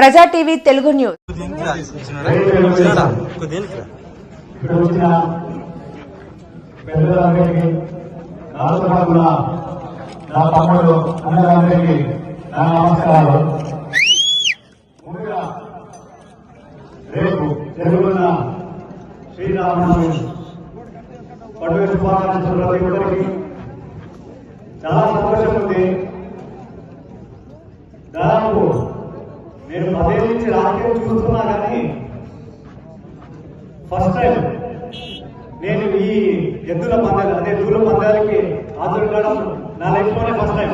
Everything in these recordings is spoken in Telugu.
ప్రజా టీవీ తెలుగు న్యూస్. నా తమ్ముడు నా నమస్కారాలు ముందుగా రేపు జరుగుతున్న శ్రీరామనవమి. పండుగ శుభాకాంక్షలు ప్రతి ఒక్కరికి చాలా సంతోషం ఉంది దాదాపు నేను పదేళ్ళ నుంచి రాజకీయం చూస్తున్నా కానీ ఫస్ట్ టైం నేను ఈ ఎద్దుల పందాలు అదే ఎద్దుల పందాలకి హాజరు కావడం నా లైఫ్లోనే ఫస్ట్ టైం.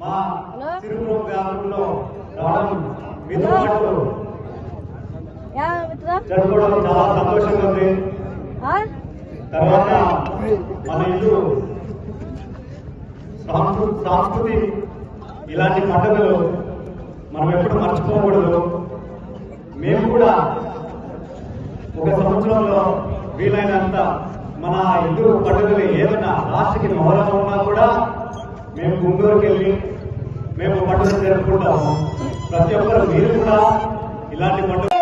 మా గ్రామంలో రావడం మీతో పాటు యా మిత్ర. జరుపుకోవడం చాలా సంతోషంగా ఉంది. తర్వాత మన ఇల్లు సంస్కృతి ఇలాంటి పండుగలు మనం ఎప్పుడు మర్చిపోకూడదు మేము కూడా ఒక సంవత్సరంలో వీలైనంత మన హిందూ పండుగలు ఏదైనా రాష్ట్రకి మొహరం ఉన్నా కూడా మేము గుంటూరుకి వెళ్ళి మేము పండుగ జరుపుకుంటాము ప్రతి ఒక్కరు మీరు కూడా ఇలాంటి పండుగ